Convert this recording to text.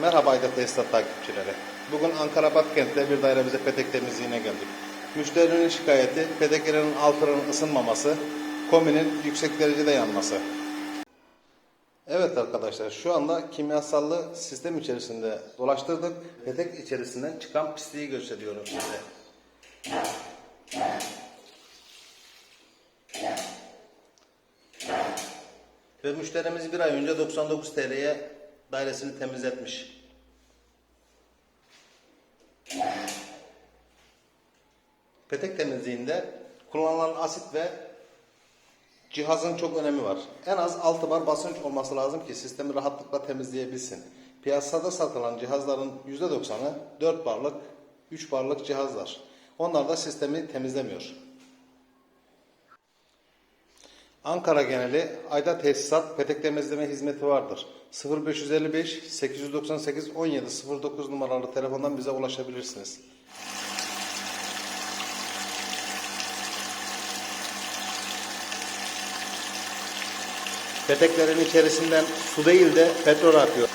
Merhaba Ayda Tesisat takipçileri. Bugün Ankara Batkent'te bir dairemize petek temizliğine geldik. Müşterinin şikayeti peteklerin altının ısınmaması, kominin yüksek derecede yanması. Evet arkadaşlar şu anda kimyasallı sistem içerisinde dolaştırdık. Petek içerisinden çıkan pisliği gösteriyorum size. Ve müşterimiz bir ay önce 99 TL'ye dairesini temizletmiş. Petek temizliğinde kullanılan asit ve cihazın çok önemi var. En az 6 bar basınç olması lazım ki sistemi rahatlıkla temizleyebilsin. Piyasada satılan cihazların %90'ı 4 barlık, 3 barlık cihazlar. Onlar da sistemi temizlemiyor. Ankara geneli ayda tesisat petek temizleme hizmeti vardır. 0555 898 1709 numaralı telefondan bize ulaşabilirsiniz. Peteklerin içerisinden su değil de petrol akıyor.